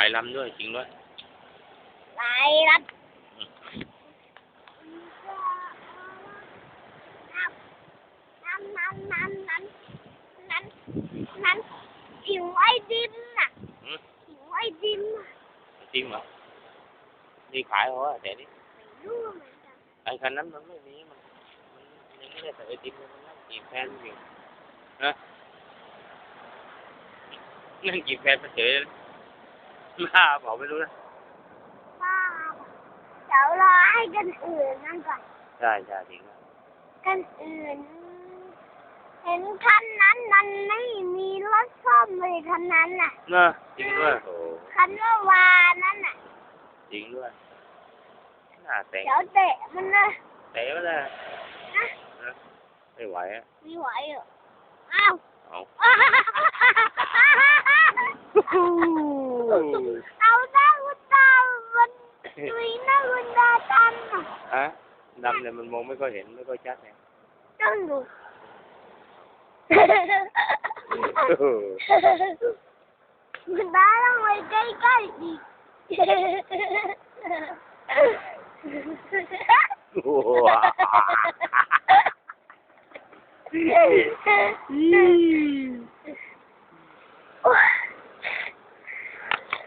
ายลำด้วยจริงด้วยลายรัดน้ำน้ำน้ำน้ำน้ำน้ำหิวไอดิมน่ะอืมหิวไอดิมน่ะจริงเหรอนี่ขายเหรอวะแต่นี่ไม่รู้เหมือนกันไอ้คันนั้นมันไม่มีมันมันยังไม่ได้ใส่ไอติมเลยมันนั่งจีบแฟนอยู่นะนั่งจีบแฟนมาเฉย เลยมาบอกไม่รู้นะป้าเดี๋ยวรอให้กันอื่นนั่นก่อนใช่ใช่จริงนะกันอื่น เห็นคันนั้นมันไม่มีรถซ่อมเลยคันนั้นน่ะเนอะจริงด้วยโอ้คันว่าวานั่นน่ะ จริงด้วยน่าแต่งเดี๋ยวเตะมันนะเตะมาเลยนะนะไม่ไหวอะไม่ไหวเหรออ้าว เอา เอาหน้าคุณตา มันดุยหน้าคุณตาตันน่ะอะดำเนี่ยมันมองไ